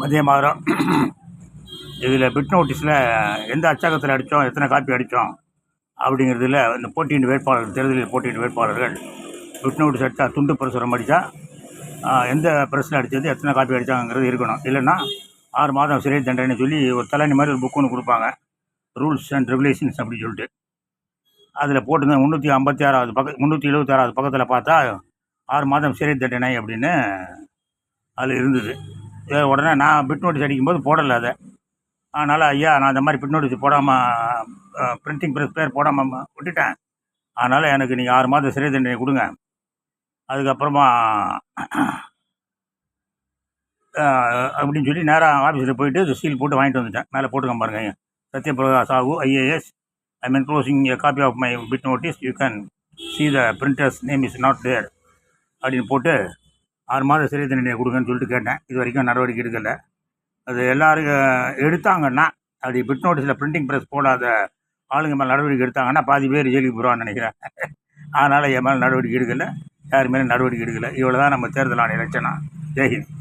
மதிய மாதம் இதில் பிட் நோட்டீஸில் எந்த அச்சகத்தில் அடித்தோம் எத்தனை காப்பி அடித்தோம் அப்படிங்கிறதுல இந்த போட்டியின் வேட்பாளர்கள் தேர்தலில் போட்டியின் வேட்பாளர்கள் பிட் நோட்டீஸ் அடித்தா துண்டு பிரசுரம் அடித்தா எந்த ப்ரெஸ்ஸில் அடித்தது எத்தனை காப்பி அடித்தாங்கிறது இருக்கணும். இல்லைன்னா ஆறு மாதம் சிறை தண்டனை சொல்லி ஒரு தலைநி மாதிரி ஒரு புக் ஒன்று கொடுப்பாங்க. ரூல்ஸ் அண்ட் ரெகுலேஷன்ஸ் அப்படின்னு சொல்லிட்டு. அதில் போட்டிருந்தேன் முந்நூற்றி ஐம்பத்தி ஆறாவது பக்கம் முந்நூற்றி எழுபத்தி ஆறாவது பக்கத்தில் பார்த்தா ஆறு மாதம் சிறை தண்டனை அப்படின்னு அதில் இருந்தது. உடனே நான் பிட் நோட்டீஸ் அடிக்கும்போது போடலை அதை. அதனால் ஐயா நான் அந்த மாதிரி பிட் நோட்டீஸ் போடாமல் பிரிண்டிங் ப்ரெஸ் பேர் போடாமல் விட்டுட்டேன். அதனால் எனக்கு நீங்கள் ஆறு மாதம் சிறை தண்டனை கொடுங்க. அதுக்கப்புறமா அப்படின்னு சொல்லி நேராக ஆஃபீஸில் போயிட்டு சீல் போட்டு வாங்கிட்டு வந்துட்டேன். மேலே போட்டுக்க பாருங்க Satyaprakash Sahu IAS I mean closing a copy of my bit notice you can see the printers name is not there அப்படின்னு போட்டு ஆறு மாதம் சிறை தண்டனை கொடுங்கன்னு சொல்லிட்டு கேட்டேன். இது வரைக்கும் நடவடிக்கை எடுக்கலை. அது எல்லாரும் எடுத்தாங்கன்னா அப்படி பிட் நோட்டீஸில் பிரிண்டிங் ப்ரெஸ் போடாத ஆளுங்க மேலே நடவடிக்கை எடுத்தாங்கன்னா பாதி பேர் ஜெயிலுக்கு போடுவான்னு நினைக்கிறேன். அதனால் என் மேலே நடவடிக்கை எடுக்கலை. யார் மேலே நடவடிக்கை எடுக்கலை. இவ்வளோ தான் நம்ம தேர்தல் ஆணைய லட்சணம். ஜெய்ஹிந்த்